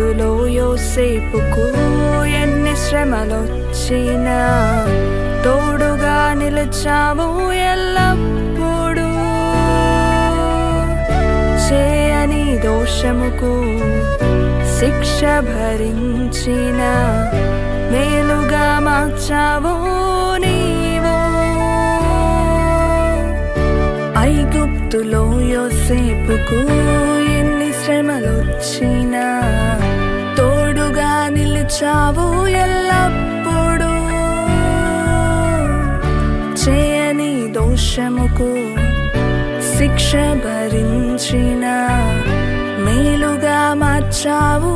ఐగుప్తులో యోసేపుకు ఎన్ని శ్రమలొచ్చినా తోడుగా నిలిచావు ఎల్లప్పుడూ. చేయని దోషముకు శిక్ష భరించిన మేలుగా మార్చావు నీవు. ఐగుప్తులో యోసేపుకు ఎన్ని శ్రమలొచ్చినా చావు ఎల్లప్పుడూ చేయని దోషముకు శిక్ష భరించిన మేలుగా మార్చావు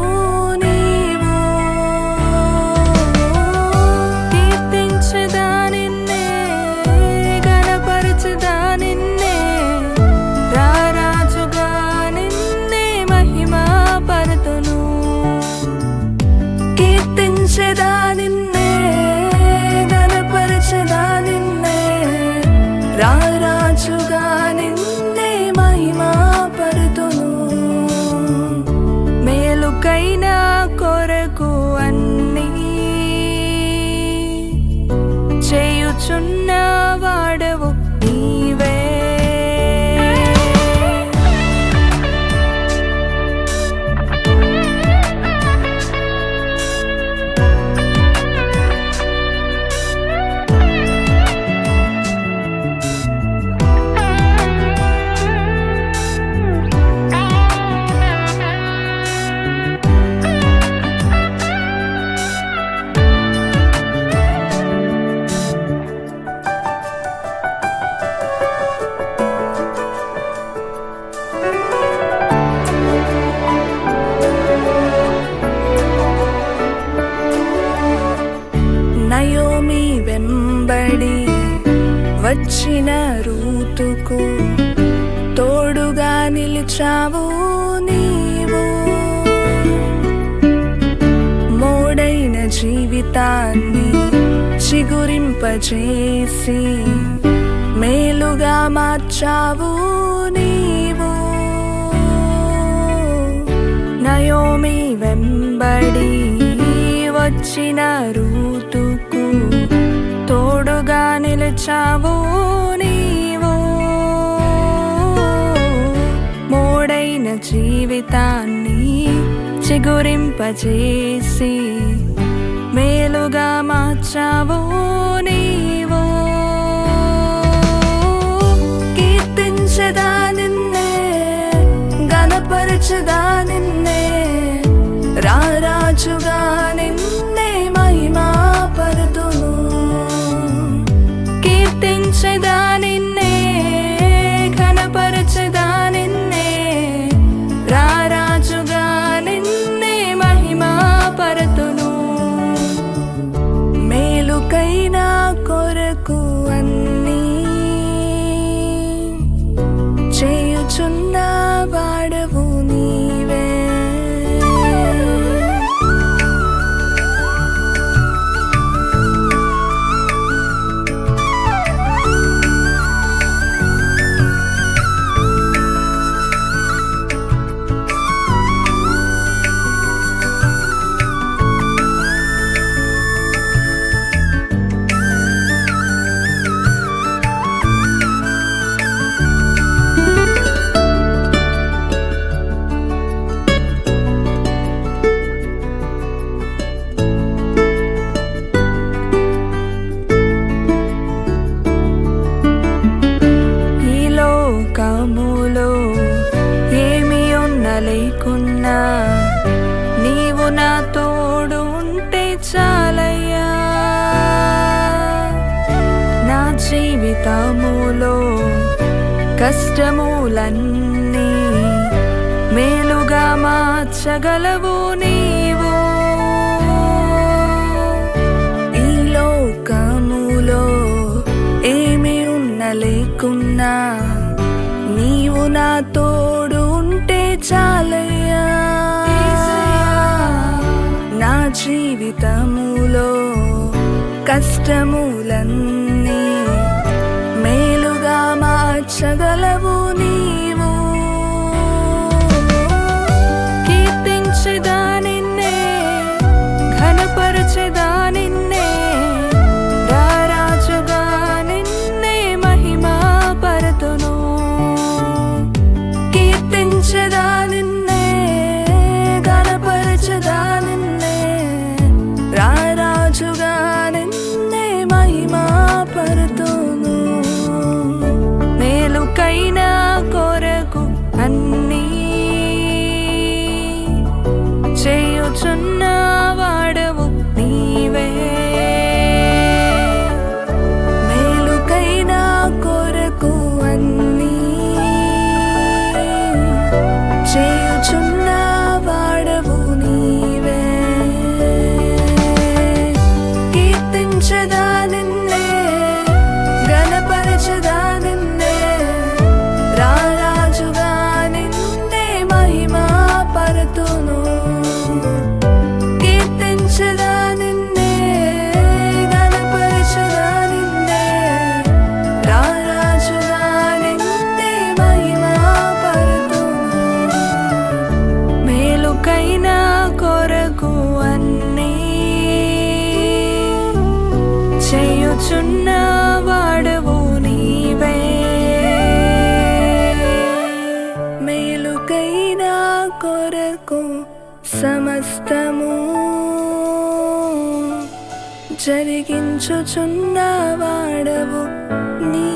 చేయుచున్న వాడవు వచ్చిన రూతుకు తోడుగా నిలిచావు నీవు. మోడైన జీవితాన్ని చిగురింపజేసి మేలుగా మార్చావు నీవు. నయోమి వెంబడి వచ్చిన రూతు తోడుగా నీవు. మోడైన జీవితాన్ని చిగురింపజేసి మేలుగా మార్చావు నీవు. కీర్తించదా నిన్నే గణపరచదా నిన్నే రారాజుగా లేకున్నా నీవు నా తోడు ఉంటే చాలయ్యా. నా జీవితములో కష్టములన్నీ మేలుగా మార్చగలవు నీవు. ఈ లోకములో ఏమి ఉన్న లేకున్నా నీవు నా తోడు ఉంటే చాలే జీవితములో కష్టములన్నీ మేలుగా మార్చగలవు నీ కొరకైనా కొరకు అన్నీ చేయుచున్న వాడవు నీవే. మేలుకైనా కొరకు సమస్తము జరిగించుచున్న వాడవు నీ